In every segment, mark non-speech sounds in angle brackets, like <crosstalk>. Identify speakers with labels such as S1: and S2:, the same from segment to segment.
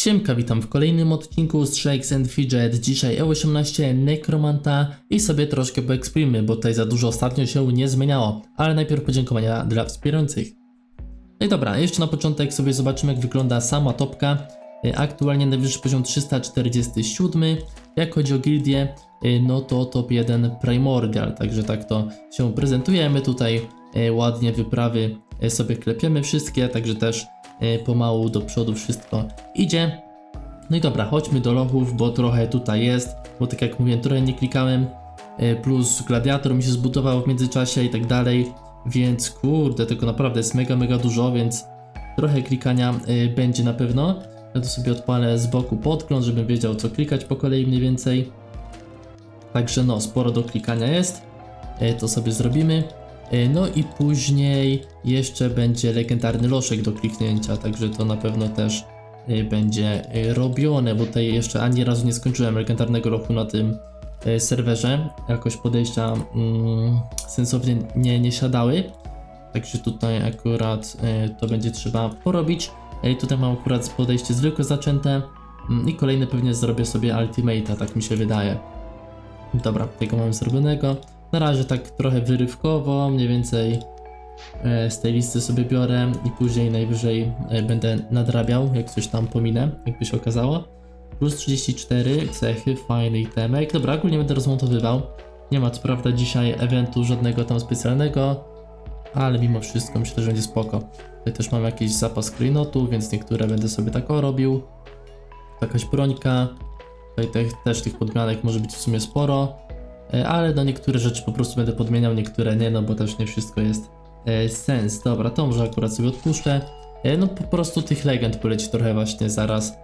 S1: Siemka, witam w kolejnym odcinku z Shakes and Fidget. Dzisiaj E18 Necromanta i sobie troszkę poeksprimmy, bo tutaj za dużo ostatnio się nie zmieniało. Ale najpierw podziękowania dla wspierających. No i dobra, jeszcze na początek sobie zobaczymy jak wygląda sama topka. Y, Aktualnie najwyższy poziom 347. Jak chodzi o gildię, y, no to top 1 Primordial, także tak to się prezentujemy tutaj. y, Ładnie wyprawy sobie klepiemy wszystkie, także też pomału do przodu wszystko idzie. No i dobra, chodźmy do lochów, bo trochę tutaj jest, bo tak jak mówiłem, trochę nie klikałem, y, plus gladiator mi się zbudował w międzyczasie i tak dalej, więc kurde, tego naprawdę jest mega, mega dużo, więc trochę klikania y, będzie na pewno. Ja to sobie odpalę z boku podgląd, żebym wiedział co klikać po kolei mniej więcej. Także no, sporo do klikania jest, to sobie zrobimy. Y, No i później jeszcze będzie legendarny loszek do kliknięcia, także to na pewno też y, będzie y, robione, bo tutaj jeszcze ani razu nie skończyłem legendarnego lochu na tym serwerze. Jakoś podejścia mm, sensownie nie, nie siadały. Także tutaj akurat to będzie trzeba porobić. Tutaj mam akurat podejście zwykłe zaczęte mm, i kolejne pewnie zrobię sobie ultimate'a, tak mi się wydaje. Dobra, tego mamy zrobionego. Na razie tak trochę wyrywkowo, mniej więcej e, z tej listy sobie biorę i później najwyżej e, będę nadrabiał, jak coś tam pominę, jakby się okazało. Plus 34 cechy, fajny itemek. Dobra, ogólnie będę rozmontowywał. Nie ma co prawda dzisiaj eventu żadnego tam specjalnego, ale mimo wszystko myślę, że będzie spoko. Tutaj też mam jakiś zapas klejnotów, więc niektóre będę sobie tak robił. Jakaś brońka. Tutaj te, też tych podmianek może być w sumie sporo. E, ale no niektóre rzeczy po prostu będę podmieniał, niektóre nie, no bo też nie wszystko jest e, sens. Dobra, to może akurat sobie odpuszczę. E, no po prostu tych legend poleci trochę właśnie zaraz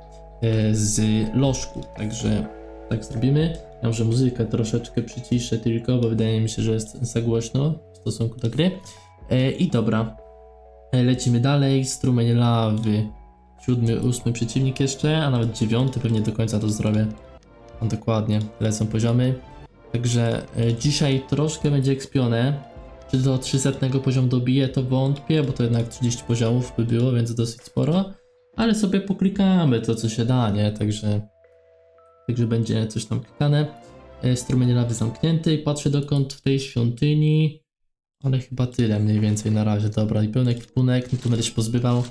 S1: z lożku, także tak zrobimy. Ja może muzykę troszeczkę przyciszę tylko, bo wydaje mi się, że jest za głośno w stosunku do gry. I dobra, lecimy dalej. Strumień lawy. Siódmy, ósmy przeciwnik jeszcze, a nawet dziewiąty pewnie do końca to zrobię. No dokładnie, lecą poziomy. Także e, dzisiaj troszkę będzie ekspione. Czy do 300 poziom dobije, to wątpię, bo to jednak 30 poziomów by było, więc dosyć sporo. Ale sobie poklikamy to, co się da, nie? Także, także będzie coś tam klikane. E, Strumień lawy zamknięty i patrzę dokąd w tej świątyni. Ale chyba tyle mniej więcej na razie. Dobra, i pełny ekwipunek, no tu będę się pozbywał.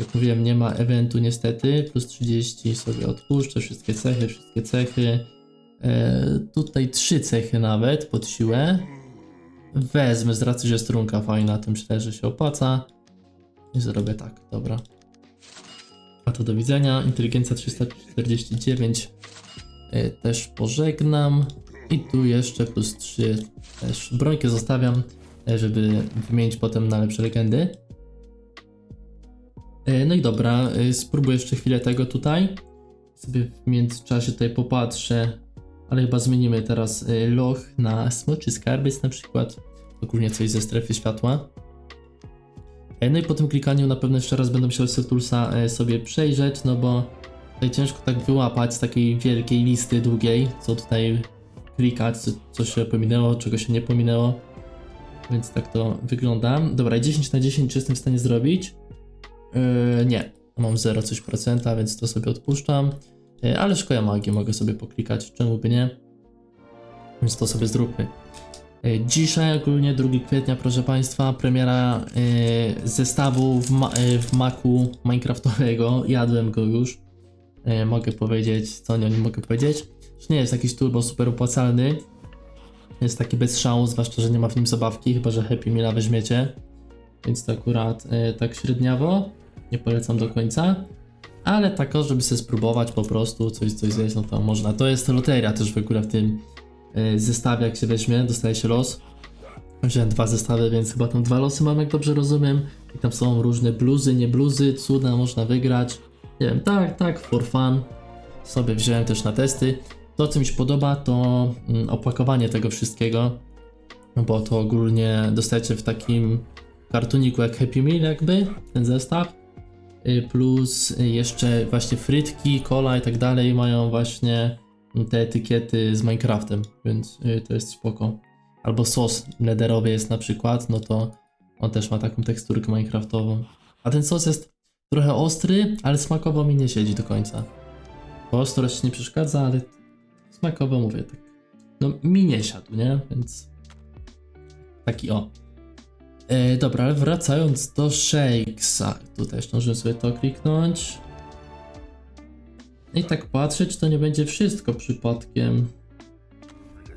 S1: Jak mówiłem, nie ma eventu niestety. Plus 30 sobie odpuszczę, wszystkie cechy, wszystkie cechy. E, tutaj trzy cechy nawet pod siłę. Wezmę z racji, że strunka fajna, tym że się opłaca. I zrobię tak, dobra. A to do widzenia. Inteligencja 349 e, też pożegnam. I tu jeszcze plus 3 też brońkę zostawiam, e, żeby wymienić potem na lepsze legendy. No i dobra, spróbuję jeszcze chwilę tego tutaj. Sobie w międzyczasie tutaj popatrzę, ale chyba zmienimy teraz y, loch na smoczy skarbiec na przykład. Ogólnie coś ze strefy światła. E, No i po tym klikaniu na pewno jeszcze raz będę musiał Setulsa e, sobie przejrzeć, no bo tutaj ciężko tak wyłapać z takiej wielkiej listy długiej, co tutaj klikać, co, co się pominęło, czego się nie pominęło. Więc tak to wygląda. Dobra, 10 na 10 czy jestem w stanie zrobić? Yy, nie, mam 0 coś procenta, więc to sobie odpuszczam. Yy, ale szkoła magii mogę sobie poklikać, czemu by nie? Więc to sobie zróbmy. Yy, Dzisiaj ogólnie 2 kwietnia, proszę Państwa, premiera yy, zestawu w, ma w Macu Minecraftowego. Jadłem go już. Mogę powiedzieć, co o nim mogę powiedzieć. Nie jest jakiś turbo super opłacalny. Jest taki bez szału, zwłaszcza, że nie ma w nim zabawki, chyba że Happy Meala weźmiecie. Więc to akurat yy, tak średniawo. Nie polecam do końca. Ale tak, o, żeby sobie spróbować po prostu coś, coś zjeść, no to można. To jest loteria też w ogóle w tym y, zestawie, jak się weźmie, dostaje się los. Wziąłem dwa zestawy, więc chyba tam dwa losy mam, jak dobrze rozumiem. I tam są różne bluzy, nie bluzy, cuda można wygrać. Nie wiem, tak, tak, for fun. Sobie wziąłem też na testy. To, co mi się podoba, to mm, opakowanie tego wszystkiego. Bo to ogólnie dostajecie w takim kartoniku jak Happy Meal jakby, ten zestaw. Y, plus y, jeszcze właśnie frytki, cola i tak dalej mają właśnie te etykiety z Minecraftem, więc y, to jest spoko. Albo sos nederowy jest na przykład, no to on też ma taką teksturkę Minecraftową. A ten sos jest trochę ostry, ale smakowo mi nie siedzi do końca. Bo ostrość nie przeszkadza, ale smakowo mówię tak. No mi nie siadł, nie? Więc taki o. E, dobra, ale wracając do Shakesa. Tutaj jeszcze możemy sobie to kliknąć. I tak patrzę, czy to nie będzie wszystko przypadkiem.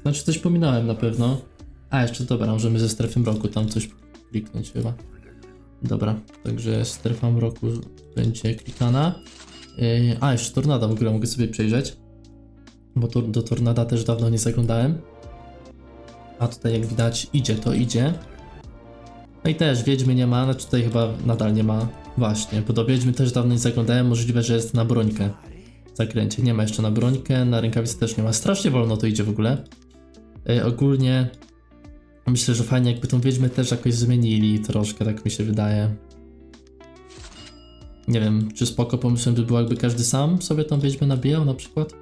S1: Znaczy coś pominąłem na pewno. A, jeszcze dobra, możemy ze strefy mroku tam coś kliknąć chyba. Dobra, także strefa mroku będzie klikana. Yy, a, jeszcze tornada w ogóle mogę sobie przejrzeć. Bo to, do tornada też dawno nie zaglądałem. A tutaj jak widać idzie, to idzie. No i też Wiedźmy nie ma, znaczy tutaj chyba nadal nie ma. Właśnie, bo do Wiedźmy też dawno nie zaglądałem, możliwe, że jest na brońkę. Zakręcie, nie ma jeszcze na brońkę, na rękawicy też nie ma. Strasznie wolno to idzie w ogóle. Yy, ogólnie myślę, że fajnie jakby tą Wiedźmę też jakoś zmienili troszkę, tak mi się wydaje. Nie wiem, czy spoko pomysłem by było, jakby każdy sam sobie tą Wiedźmę nabijał na przykład?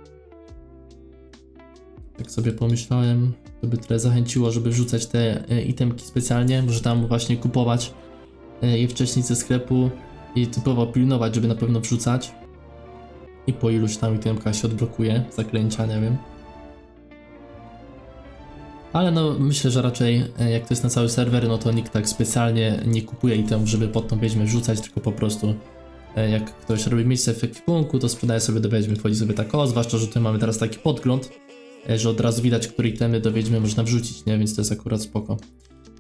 S1: Tak sobie pomyślałem, to by trochę zachęciło, żeby wrzucać te e, itemki specjalnie, może tam właśnie kupować e, je wcześniej ze sklepu i typowo pilnować, żeby na pewno wrzucać. I po iluś tam itemkach się odblokuje, zaklęcia, nie wiem. Ale no myślę, że raczej e, jak to jest na cały serwer, no to nikt tak specjalnie nie kupuje item, żeby pod tą wiedźmę wrzucać, tylko po prostu jak ktoś robi miejsce w ekwipunku, to sprzedaje sobie do wiedźmy, wchodzi sobie tak o, zwłaszcza, że tutaj mamy teraz taki podgląd, że od razu widać, które itemy do wiedźmy można wrzucić, nie? Więc to jest akurat spoko.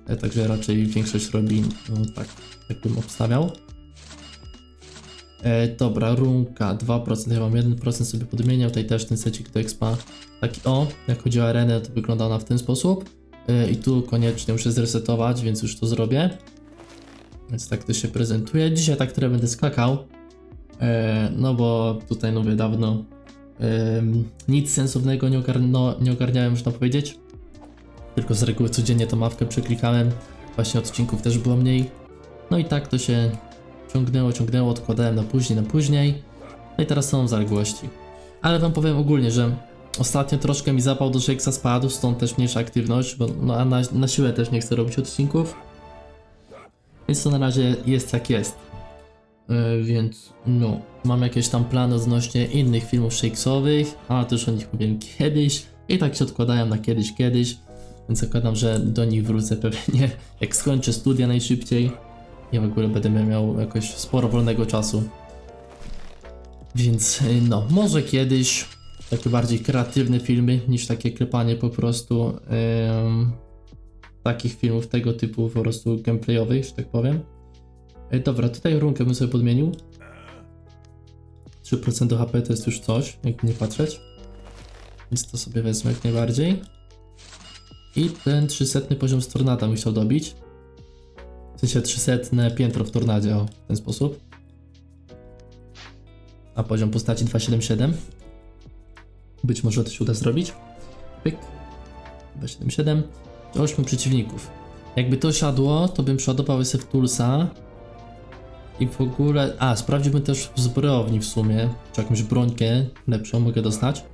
S1: E, Także raczej większość robi no, tak, tak bym obstawiał. E, dobra, runka 2%, ja mam 1% sobie podmieniał, tutaj też ten secik do expa taki o, jak chodzi o arenę to wygląda ona w ten sposób E, i tu koniecznie muszę zresetować, więc już to zrobię. Więc tak to się prezentuje. Dzisiaj tak trochę będę skakał, e, no bo tutaj no dawno nic sensownego nie, ogarno, nie ogarniałem, można powiedzieć. Tylko z reguły codziennie tą mapkę przeklikałem, właśnie odcinków też było mniej. No i tak to się ciągnęło, ciągnęło, odkładałem na później, na później. No i teraz są zaległości. Ale wam powiem ogólnie, że ostatnio troszkę mi zapał do Shakesa spadł, stąd też mniejsza aktywność, bo no, a na, na siłę też nie chcę robić odcinków. Więc to na razie jest jak jest. Yy, więc no, mam jakieś tam plany odnośnie innych filmów Shakesowych, a też o nich powiem kiedyś. I tak się odkładają na kiedyś, kiedyś. Więc zakładam, że do nich wrócę <laughs> pewnie jak skończę studia najszybciej. Ja w ogóle będę miał jakoś sporo wolnego czasu. Więc y, no, może kiedyś takie bardziej kreatywne filmy niż takie klepanie po prostu em, takich filmów tego typu po prostu gameplayowych, że tak powiem. E, dobra, tutaj runkę bym sobie podmienił. 3% do HP to jest już coś, jak nie patrzeć. Więc to sobie wezmę jak najbardziej. I ten 300 poziom z tornada bym chciał dobić. W sensie 300 piętro w tornadzie, o, w ten sposób. A poziom postaci 277. Być może to się uda zrobić. Pyk. 277. Do 8 przeciwników. Jakby to siadło, to bym przeładował sobie w Tulsa. I w ogóle... A, sprawdziłbym też w zbrojowni w sumie. Czy jakąś brońkę lepszą mogę dostać.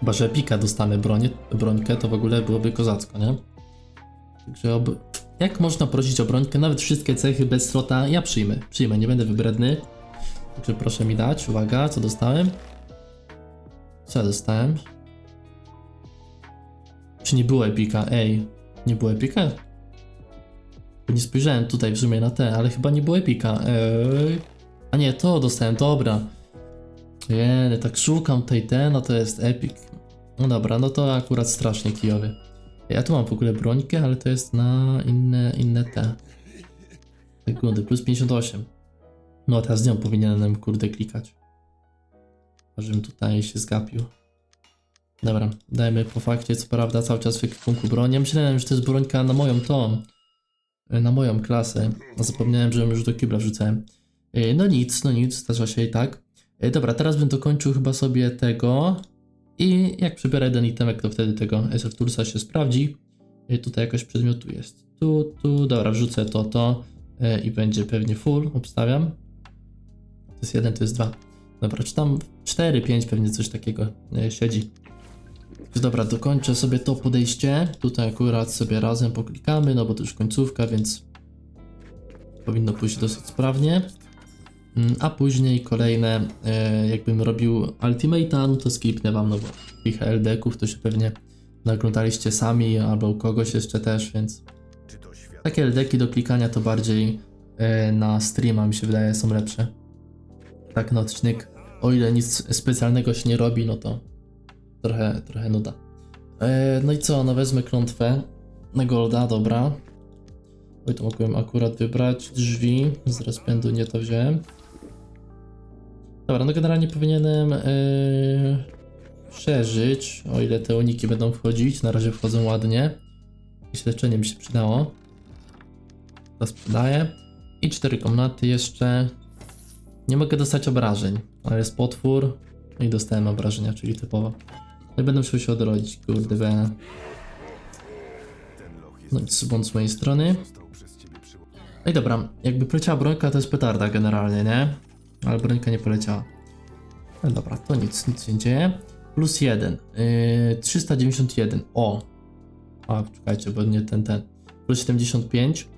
S1: Chyba, że pika dostanę bronię, brońkę, to w ogóle byłoby kozacko, nie? Także ob... jak można prosić o brońkę? Nawet wszystkie cechy bez slota ja przyjmę. Przyjmę, nie będę wybredny. Także proszę mi dać. Uwaga, co dostałem? Co ja dostałem? Czy nie było epika? Ej, nie było epika? Nie spojrzałem tutaj w sumie na te, ale chyba nie było epika. Ej. A nie, to dostałem, dobra. Nie, tak szukam tej ten, no to jest epic. No dobra, no to akurat strasznie kijowy. Ja tu mam w ogóle brońkę, ale to jest na inne, inne te. Sekundy, plus 58. No teraz z nią powinienem kurde klikać. Żebym tutaj się zgapił. Dobra, dajmy po fakcie, co prawda cały czas w ekwipunku broń. Ja myślałem, że to jest brońka na moją tą, na moją klasę, zapomniałem, że już do kibla wrzucałem. E, No nic, no nic, zdarza się i tak. E, Dobra, teraz bym dokończył chyba sobie tego i jak przybiorę jeden itemek, to wtedy tego SF Toolsa się sprawdzi. E, Tutaj jakoś przedmiotu jest tu, tu, dobra, wrzucę to, to e, i będzie pewnie full, obstawiam. To jest jeden, to jest dwa. Dobra, czy tam 4, 5 pewnie coś takiego e, siedzi. Dobra, dokończę sobie to podejście. Tutaj akurat sobie razem poklikamy, no bo to już końcówka, więc powinno pójść dosyć sprawnie. Mm, A później kolejne, e, jakbym robił Ultimate'a, no to skipnę wam, no bo tych LD-ków to się pewnie naglądaliście sami, albo u kogoś jeszcze też, więc takie LD-ki do klikania to bardziej e, na streama mi się wydaje są lepsze. Tak na odcinek, o ile nic specjalnego się nie robi, no to trochę, trochę nuda. E, no i co, no wezmę klątwę na golda, dobra. Oj, to mogłem akurat wybrać drzwi, z rozpędu nie to wziąłem. Dobra, no generalnie powinienem yy, przeżyć, o ile te uniki będą wchodzić. Na razie wchodzą ładnie. Jakieś leczenie mi się przydało. To sprzedaję. I cztery komnaty jeszcze. Nie mogę dostać obrażeń, ale jest potwór. No i dostałem obrażenia, czyli typowo. No i będę musiał się odrodzić, kurde. No i błąd z mojej strony. No i dobra, jakby poleciała brońka, to jest petarda generalnie, nie? Ale brońka nie poleciała. No dobra, to nic, nic się nie dzieje. Plus 1, yy, 391, o. A, czekajcie, bo nie ten, ten. Plus 75,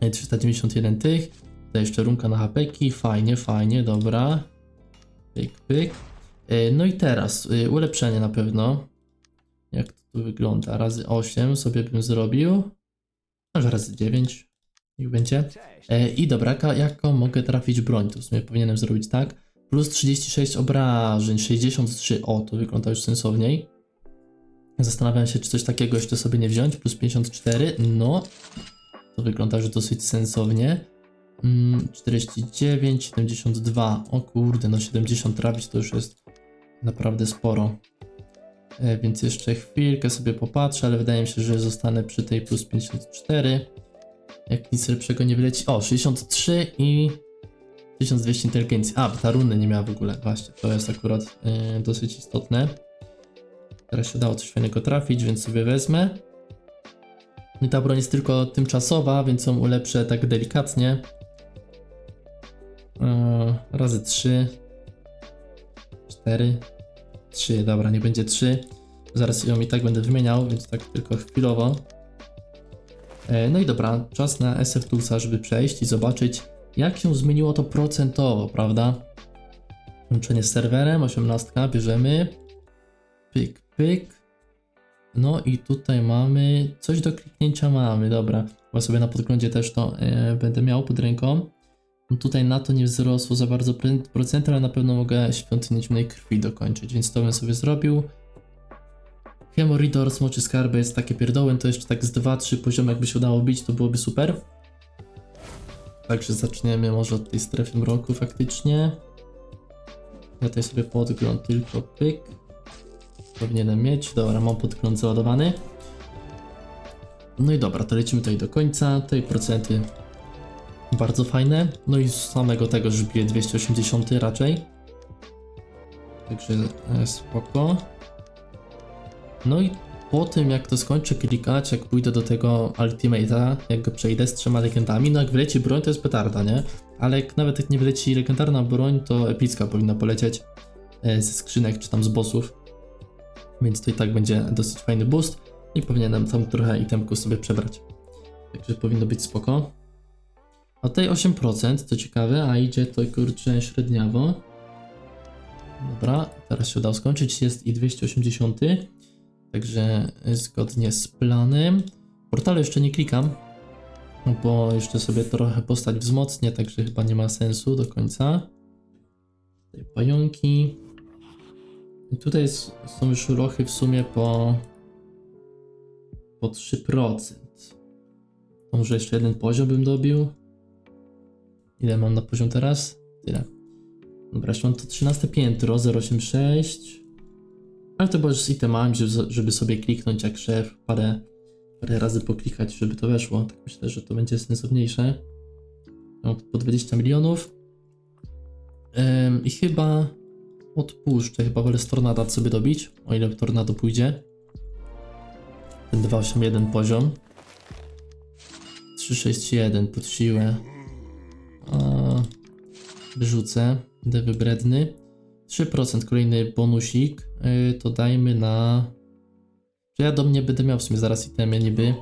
S1: yy, 391 tych. Tutaj jeszcze runka na hapeki, fajnie, fajnie, dobra. Pyk, pyk. Yy, no i teraz, yy, ulepszenie na pewno. Jak to tu wygląda? Razy 8 sobie bym zrobił. Może razy 9. Niech będzie. E, I dobra, jaką mogę trafić broń? To w sumie powinienem zrobić tak. Plus 36 obrażeń, 63. O, to wygląda już sensowniej. Zastanawiam się, czy coś takiego jeszcze sobie nie wziąć. Plus 54. No, to wygląda już dosyć sensownie. Mm, 49, 72. O kurde, no 70 trafić to już jest naprawdę sporo. E, więc jeszcze chwilkę sobie popatrzę, ale wydaje mi się, że zostanę przy tej plus 54. Jak nic lepszego nie wyleci. O, 63 i 1200 inteligencji. A, ta runy nie miała w ogóle. Właśnie, to jest akurat yy, dosyć istotne. Teraz się udało coś fajnego trafić, więc sobie wezmę. I ta broń jest tylko tymczasowa, więc ją ulepszę tak delikatnie. Yy, razy 3. 4. 3, dobra, nie będzie 3. Zaraz ją i tak będę wymieniał, więc tak tylko chwilowo. E, No i dobra, czas na SF Toolsa, żeby przejść i zobaczyć, jak się zmieniło to procentowo, prawda? Łączenie z serwerem, 18, bierzemy. Pyk, pyk. No i tutaj mamy, coś do kliknięcia mamy, dobra. Chyba sobie na podglądzie też to e, będę miał pod ręką. Tutaj na to nie wzrosło za bardzo procent, ale na pewno mogę świątynię ciemnej krwi dokończyć, więc to bym sobie zrobił. Hemoridor, Smoczy Skarby jest takie pierdołem, to jeszcze tak z 2-3 poziomy jakby się udało bić, to byłoby super. Także zaczniemy może od tej strefy mroku faktycznie. Ja tutaj sobie podgląd tylko pyk. Powinienem mieć, dobra, mam podgląd załadowany. No i dobra, to lecimy tutaj do końca, tutaj procenty bardzo fajne. No i z samego tego, że bije 280 raczej. Także e, spoko. No i po tym jak to skończę klikać, jak pójdę do tego Ultimate'a, jak go przejdę z trzema legendami, no jak wleci broń to jest petarda, nie? Ale jak nawet jak nie wleci legendarna broń, to epicka powinna polecieć e, ze skrzynek czy tam z bossów. Więc to i tak będzie dosyć fajny boost i powinienem tam trochę itemku sobie przebrać. Także powinno być spoko. A tutaj 8%, to ciekawe, a idzie to kurczę średniawo. Dobra, teraz się udało skończyć, jest i 280. Także zgodnie z planem. Portalu jeszcze nie klikam, bo jeszcze sobie trochę postać wzmocnię, także chyba nie ma sensu do końca. Tutaj pająki. I tutaj są już ruchy w sumie po, po 3%. To może jeszcze jeden poziom bym dobił. Ile mam na poziom teraz? Tyle. Dobra, jeszcze mam to 13 piętro, 086. Ale to było już z itemami, żeby sobie kliknąć jak szef, parę, parę razy poklikać, żeby to weszło. Tak myślę, że to będzie sensowniejsze. Mam po 20 milionów. Ym, I chyba odpuszczę, chyba wolę z tornada sobie dobić, o ile tornado pójdzie. Ten 281 poziom. 361 pod siłę. Wyrzucę. Będę wybredny. 3% kolejny bonusik. Yy, to dajmy na. Że ja do mnie będę miał w sumie zaraz itemie niby.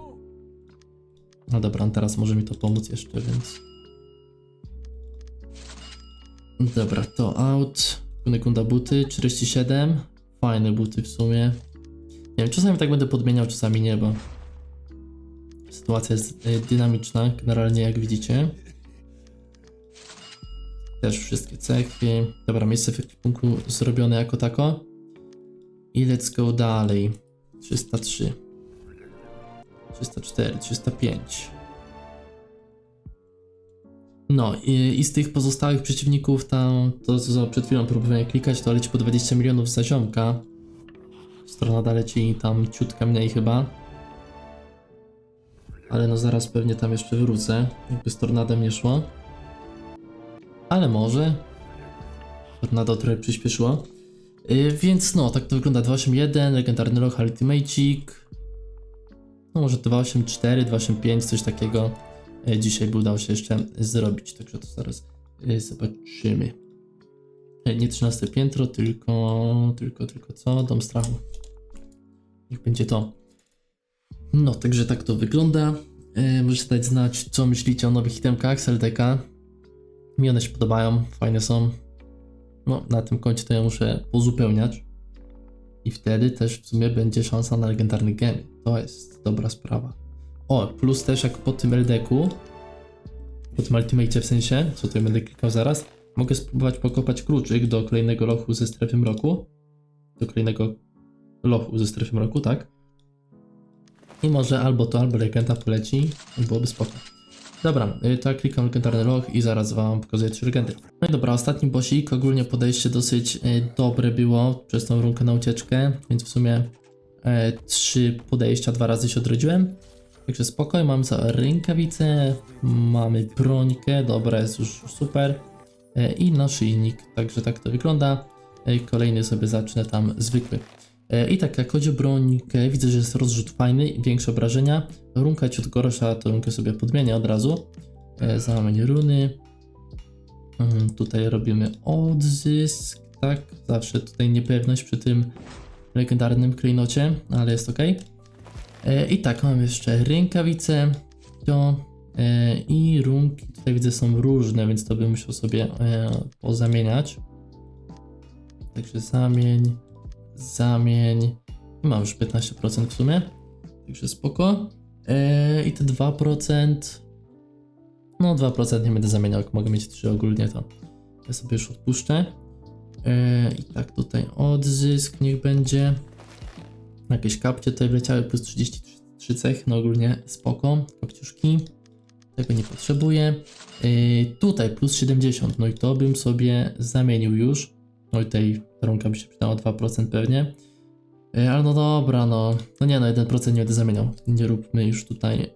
S1: No dobra, teraz może mi to pomóc jeszcze, więc. Dobra, to out. Kunekunda buty, 47. Fajne buty w sumie. Nie wiem, czasami tak będę podmieniał, czasami nie, bo sytuacja jest y, dynamiczna, generalnie jak widzicie. Też wszystkie cechy. Dobra, miejsce w ekwipunku zrobione jako tako. I let's go dalej. 303. 304, 305. No i, i z tych pozostałych przeciwników tam, to co przed chwilą próbowałem klikać, to leci po 20 milionów za ziomka. Strona leci tam ciutka mniej chyba. Ale no zaraz pewnie tam jeszcze wrócę, jakby z tornadem nie szło. Ale może. Tornado trochę przyspieszyło. Yy, więc no, tak to wygląda 281, legendarny loch Ultimacik. No może 284, 285, coś takiego. Yy, dzisiaj by udało się jeszcze zrobić, także to zaraz yy, zobaczymy. Yy, Nie 13 piętro, tylko, tylko, tylko co? Dom strachu. Niech będzie to. No, także tak to wygląda. Yy, możecie dać znać, co myślicie o nowych itemkach z LDK. Mi one się podobają, fajne są. No, na tym koncie to ja muszę pozupełniać. I wtedy też w sumie będzie szansa na legendarny gem. To jest dobra sprawa. O, plus też jak po tym LD-ku, po tym Ultimate w sensie, co tutaj będę klikał zaraz, mogę spróbować pokopać kluczyk do kolejnego lochu ze strefy mroku. Do kolejnego lochu ze strefy mroku, tak? I może albo to, albo legenda poleci byłoby spoko. Dobra, y, to ja klikam legendarny log i zaraz wam pokazuję trzy legendy. No i dobra, ostatni bossik, ogólnie podejście dosyć y, dobre było przez tą runkę na ucieczkę, więc w sumie e, trzy podejścia, dwa razy się odrodziłem. Także spokojnie, mamy co, rękawice, mamy brońkę, dobra, jest już super. E, I naszyjnik, także tak to wygląda. E, Kolejny sobie zacznę tam zwykły. E, I tak, jak chodzi o brońkę, widzę, że jest rozrzut fajny, większe obrażenia. Runka ciut gorsza, to runkę sobie podmienię od razu. E, Załamanie runy. Mhm, Tutaj robimy odzysk, tak? Zawsze tutaj niepewność przy tym legendarnym klejnocie, ale jest ok. I tak, mam jeszcze rękawice, to e, i runki tutaj widzę są różne, więc to bym musiał sobie e, pozamieniać. Także zamień, zamień. Mam już 15% w sumie. Także spoko. Eee, I te 2%. No 2% nie będę zamieniał, jak mogę mieć 3 ogólnie to ja sobie już odpuszczę. Eee, I tak tutaj odzysk niech będzie. Jakieś kapcie tutaj wleciały plus 33 cech, no ogólnie spoko. Kapciuszki. Tego nie potrzebuję. Eee, tutaj plus 70, no i to bym sobie zamienił już. No i tej trunka by się przydała 2% pewnie. E, Ale no dobra, no. No nie no, 1% nie będę zamieniał. Nie róbmy już tutaj, e,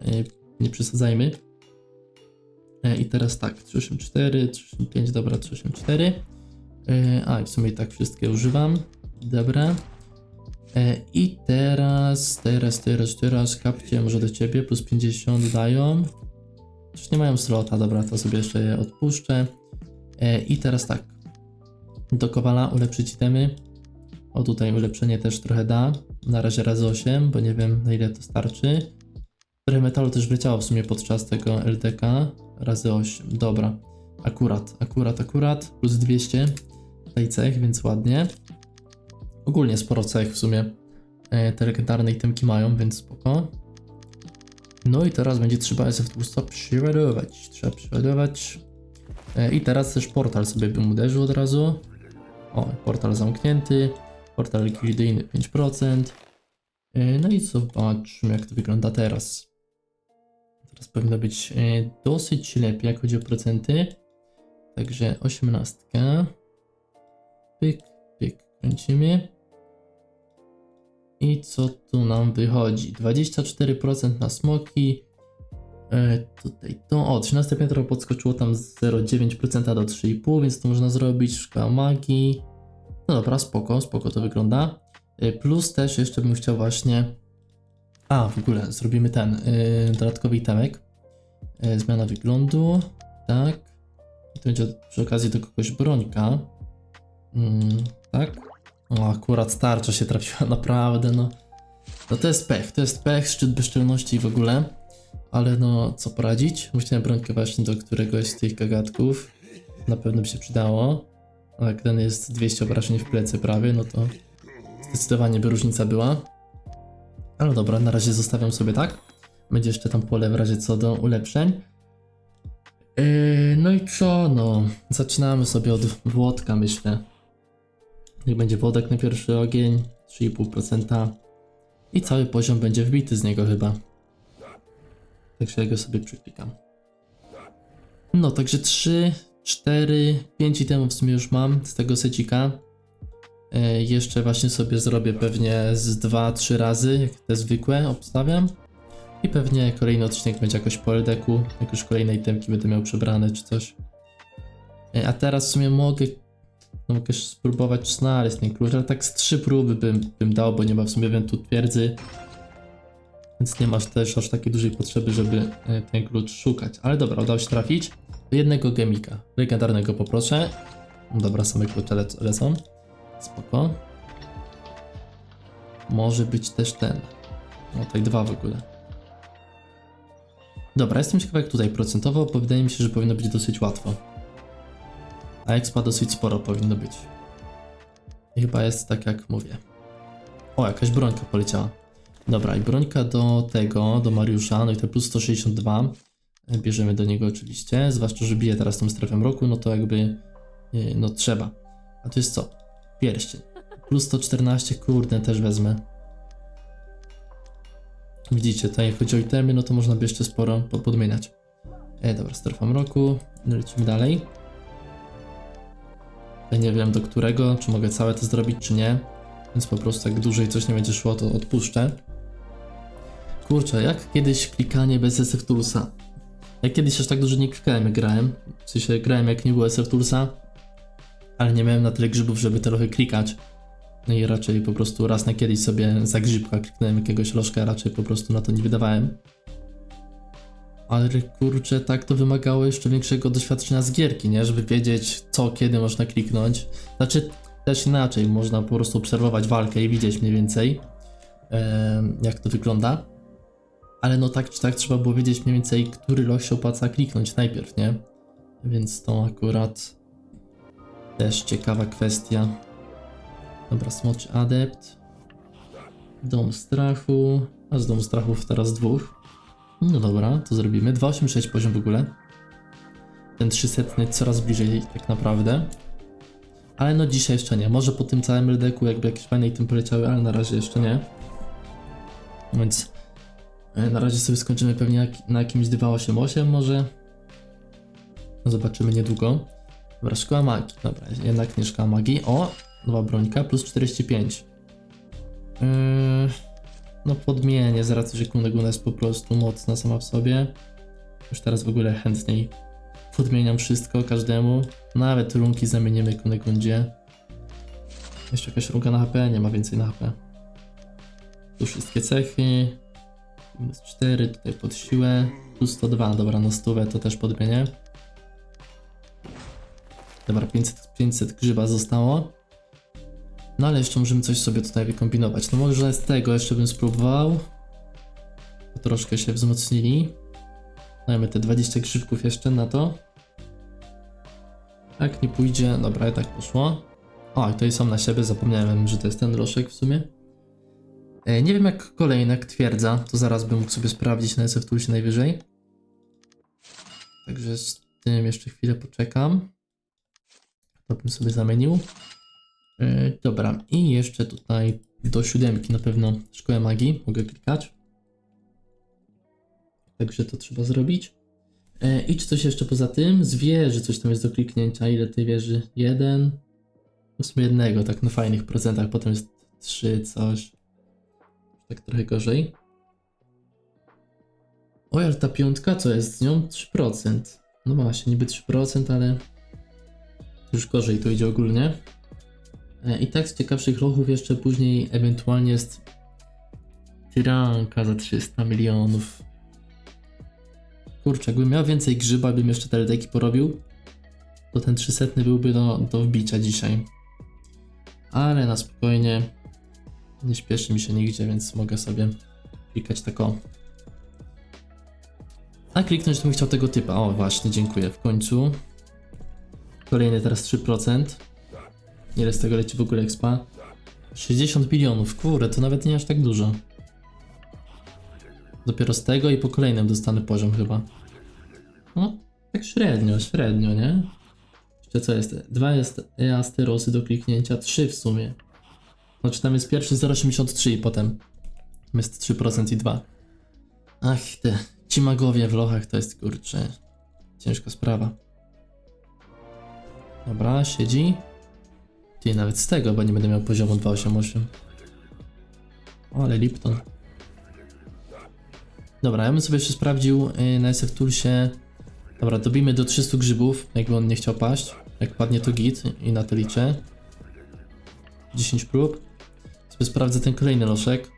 S1: nie przesadzajmy. E, I teraz tak, 384, 385, dobra, 384. E, A, i w sumie tak wszystkie używam. Dobra. I teraz, teraz, teraz, teraz, kapcie może do ciebie, plus 50 dają. Już nie mają slota, dobra, to sobie jeszcze je odpuszczę. I teraz tak, do Kowala ulepszyć itemy. O tutaj ulepszenie też trochę da. Na razie razy 8, bo nie wiem na ile to starczy. Trochę metalu też wleciało w sumie podczas tego LDK. Razy 8, dobra. Akurat, akurat, akurat. Plus 200 tej cech, więc ładnie. Ogólnie sporo cech w sumie e, te legendarne itemki mają, więc spoko. No i teraz będzie trzeba SF tłusto przyładować. Trzeba przyładować. E, I teraz też portal sobie bym uderzył od razu. O, portal zamknięty. Portal likwidyjny 5%. E, No i zobaczmy, jak to wygląda teraz. Teraz powinno być e, dosyć lepiej, jak chodzi o procenty. Także 18. Pyk, pyk, kręcimy. I co tu nam wychodzi? 24% na smoki. E, tutaj to. O, 13 piętro podskoczyło tam z 0,9% do 3,5%, więc to można zrobić. Szkoła magii. No dobra, spoko, spoko to wygląda. Y, Plus też jeszcze bym chciał właśnie. A, w ogóle zrobimy ten yy, dodatkowy itemek. Yy, zmiana wyglądu. Tak. I to będzie przy okazji do kogoś brońka. Mm, tak. O, akurat tarcza się trafiła, <laughs> naprawdę, no. No to jest pech, to jest pech, szczyt bezczelności w ogóle. Ale no, co poradzić? Musiałem brońkę właśnie do któregoś z tych gagatków. na pewno by się przydało. A jak ten jest 200 obrażeń w plecy prawie, no to zdecydowanie by różnica była. Ale dobra, na razie zostawiam sobie tak. Będzie jeszcze tam pole w razie co do ulepszeń. Yy, no i co, no. Zaczynamy sobie od Włodka, myślę. Niech będzie Włodek na pierwszy ogień, 3,5%. I cały poziom będzie wbity z niego chyba. Także ja go sobie przyklikam. No, także 3, 4, 5 itemów w sumie już mam z tego secika. E, jeszcze właśnie sobie zrobię pewnie z 2-3 razy, jak te zwykłe obstawiam. I pewnie kolejny odcinek będzie jakoś po LDK-u, jak już kolejne itemki będę miał przebrane czy coś. E, a teraz w sumie mogę, no mogę spróbować znaleźć ten klucz, ale tak z trzy próby bym, bym dał, bo nie ma w sumie eventu twierdzy. Więc nie masz też aż takiej dużej potrzeby, żeby e, ten klucz szukać. Ale dobra, udało się trafić. Do jednego gemika. Legendarnego poproszę. Dobra, same klucze lec- lecą. Spoko. Może być też ten. No tutaj dwa w ogóle. Dobra, jestem ciekaw jak tutaj procentowo, bo wydaje mi się, że powinno być dosyć łatwo. A expa dosyć sporo powinno być. I chyba jest tak jak mówię. O, jakaś brońka poleciała. Dobra, i brońka do tego, do Mariusza, no i te plus 162. e, Bierzemy do niego oczywiście, zwłaszcza, że bije teraz tą strefę mroku, no to jakby, e, no trzeba. A to jest co? Pierścień. Plus 114, kurde, też wezmę. Widzicie, tutaj jak chodzi o itemy, no to można by jeszcze sporo po- podmieniać. E, dobra, strefa mroku, lecimy dalej. Ja nie wiem do którego, czy mogę całe to zrobić, czy nie. Więc po prostu jak dłużej coś nie będzie szło, to odpuszczę. Kurczę, jak kiedyś klikanie bez SF Toolsa. Ja kiedyś aż tak dużo nie klikałem, grałem. W sensie grałem jak nie było SF Toolsa, ale nie miałem na tyle grzybów, żeby trochę klikać. No i raczej po prostu raz na kiedyś sobie za grzybka kliknąłem jakiegoś lożka, raczej po prostu na to nie wydawałem. Ale kurczę, tak to wymagało jeszcze większego doświadczenia z gierki, nie? Żeby wiedzieć co, kiedy można kliknąć. Znaczy też inaczej, można po prostu obserwować walkę i widzieć mniej więcej jak to wygląda. Ale no tak czy tak trzeba było wiedzieć mniej więcej, który loch się opłaca kliknąć najpierw, nie? Więc to akurat też ciekawa kwestia. Dobra, smoczy adept. Dom strachu. A z domu strachów teraz dwóch. No dobra, to zrobimy. 286 poziom w ogóle. Ten 300 coraz bliżej tak naprawdę. Ale no dzisiaj jeszcze nie. Może po tym całym LDK-u jakby jakieś fajne item poleciały, ale na razie jeszcze nie. Więc na razie sobie skończymy pewnie na jakimś 288 może. No zobaczymy niedługo. Dobra, szkoła magii. Dobra, jednak nie szkoła magii. O, nowa brońka, plus 45. Yy, no podmienię z racji, że Kuneguna jest po prostu mocna sama w sobie. Już teraz w ogóle chętniej podmieniam wszystko każdemu. Nawet runki zamienimy Kunegundzie. Jeszcze jakaś runka na HP? Nie ma więcej na HP. Tu wszystkie cechy. Minus 4, tutaj pod siłę. Plus 102, dobra, na stówę to też podmienię. Dobra, 500, 500 grzyba zostało. No ale jeszcze możemy coś sobie tutaj wykombinować. No może z tego jeszcze bym spróbował. Troszkę się wzmocnili. Dajmy te 20 grzybków jeszcze na to. Jak nie pójdzie, dobra, i tak poszło. O, i tutaj są na siebie, zapomniałem, że to jest ten roszek w sumie. E, nie wiem jak kolejny, jak twierdza, to zaraz bym mógł sobie sprawdzić na SF najwyżej. Także z tym jeszcze chwilę poczekam. To bym sobie zamienił. E, dobra, i jeszcze tutaj do siódemki na pewno szkołę magii mogę klikać. Także to trzeba zrobić. E, I czy coś jeszcze poza tym? Z wieży coś tam jest do kliknięcia. Ile tej wieży? Jeden. W jednego, tak na fajnych procentach. Potem jest trzy, coś. Tak trochę gorzej. Oj, ale ta piątka co jest z nią? 3%. No właśnie, niby 3%, ale już gorzej to idzie ogólnie. E, I tak z ciekawszych lochów jeszcze później ewentualnie jest tyranka za 300 milionów. Kurczę, jakbym miał więcej grzyba, bym jeszcze te porobił, to ten 300 byłby do, do wbicia dzisiaj. Ale na spokojnie, nie śpieszy mi się nigdzie, więc mogę sobie klikać tak o. A kliknąć bym chciał tego typa. O właśnie, dziękuję, w końcu. Kolejny teraz 3%. Ile z tego leci w ogóle expa? 60 milionów, kurde, to nawet nie aż tak dużo. Dopiero z tego i po kolejnym dostanę poziom chyba. No, tak średnio, średnio, nie? Jeszcze co jest? Dwa jest Asterosy do kliknięcia, trzy w sumie. Znaczy tam jest pierwszy 0,83 i potem jest 3% i 2. Ach, te ci magowie w lochach to jest kurczę. Ciężka sprawa. Dobra, siedzi. Ty, nawet z tego, bo nie będę miał poziomu 288. O, ale Lipton. Dobra, ja bym sobie jeszcze sprawdził yy, na SF Toolsie. Dobra, dobijmy do 300 grzybów, jakby on nie chciał paść. Jak padnie to git i na to liczę. 10 prób. Sobie sprawdzę ten kolejny loszek.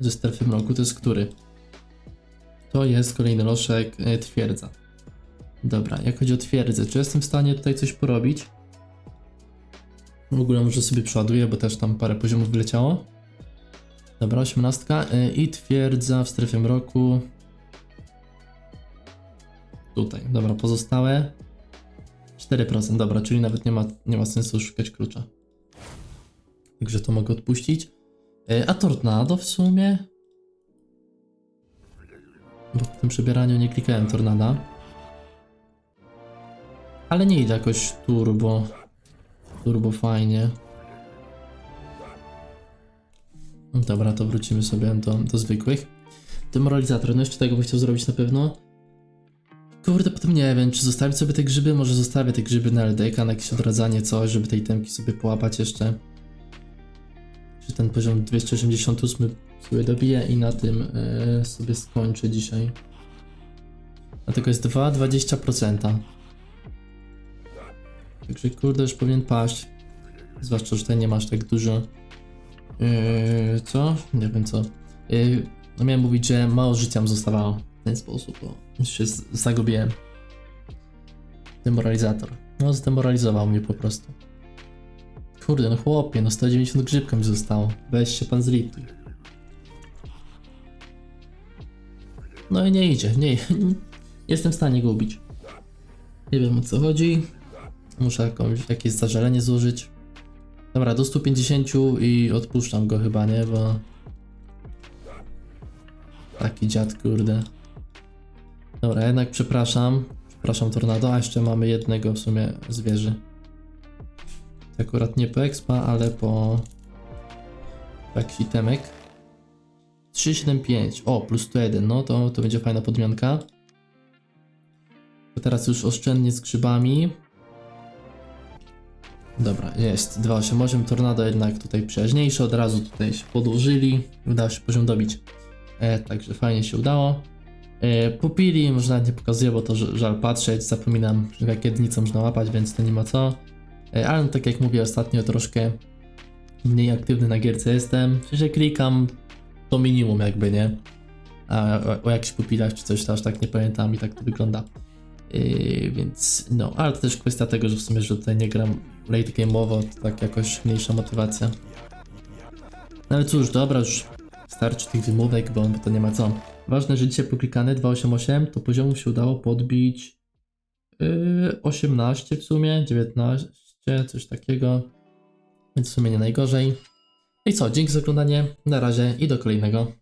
S1: Ze strefy mroku, to jest który? To jest kolejny loszek e, twierdza. Dobra, jak chodzi o twierdzę, czy jestem w stanie tutaj coś porobić? W ogóle może sobie przeładuję, bo też tam parę poziomów wyleciało. Dobra, 18. e, I twierdza w strefie mroku. Tutaj, dobra, pozostałe 4%, dobra, czyli nawet nie ma, nie ma sensu szukać klucza. Także to mogę odpuścić. E, A tornado w sumie? Bo w tym przebieraniu nie klikałem tornada. Ale nie idzie jakoś turbo. Turbo fajnie. Dobra, to wrócimy sobie do, do zwykłych. Demoralizator, no jeszcze tego bym chciał zrobić na pewno. Kurde, potem nie wiem, czy zostawić sobie te grzyby, może zostawię te grzyby na LDK, na jakieś odradzanie, coś, żeby tej temki sobie połapać jeszcze. Czy ten poziom 288 sobie dobiję i na tym e, sobie skończę dzisiaj. Dlatego jest 2,20%. Także kurde, już powinien paść. Zwłaszcza, że tutaj nie masz tak dużo. Yy, co? Nie wiem co. Yy, no miałem mówić, że mało życia mi zostawało w ten sposób, bo już się zagubiłem. Demoralizator. No, zdemoralizował mnie po prostu. Kurde, no chłopie, no 190 grzybka mi zostało. Weź się pan zlituj. No i nie idzie, nie. <laughs> Jestem w stanie go ubić. Nie wiem o co chodzi. Muszę jakąś, jakieś zażalenie złożyć. Dobra, do 150 i odpuszczam go chyba, nie? Bo... Taki dziad, kurde. Dobra, jednak przepraszam. Przepraszam, Tornado. A jeszcze mamy jednego w sumie zwierzy. Akurat nie po expa, ale po... Jakiś itemek. 375. O, plus 101. No to, to będzie fajna podmianka. To teraz już oszczędnie z grzybami. Dobra, jest 288 Tornado jednak tutaj przyjaźniejszy, od razu tutaj się podłożyli, udało się poziom dobić. E, także fajnie się udało. E, popili, może nawet nie pokazuję, bo to żal patrzeć, zapominam, że jakie dni co można łapać, więc to nie ma co. Ale no, tak jak mówię ostatnio, troszkę mniej aktywny na gierce jestem, że klikam to minimum jakby, nie? A o, o jakichś pupilach czy coś to aż tak nie pamiętam i tak to wygląda. Yy, więc no, ale to też kwestia tego, że w sumie, że tutaj nie gram late game'owo, to tak jakoś mniejsza motywacja. No ale cóż, dobra, już starczy tych wymówek, bo, bo to nie ma co. Ważne, że dzisiaj poklikane 288, to poziomu się udało podbić yy, 18 w sumie, 19, coś takiego. Więc w sumie nie najgorzej. I co, dzięki za oglądanie, na razie i do kolejnego.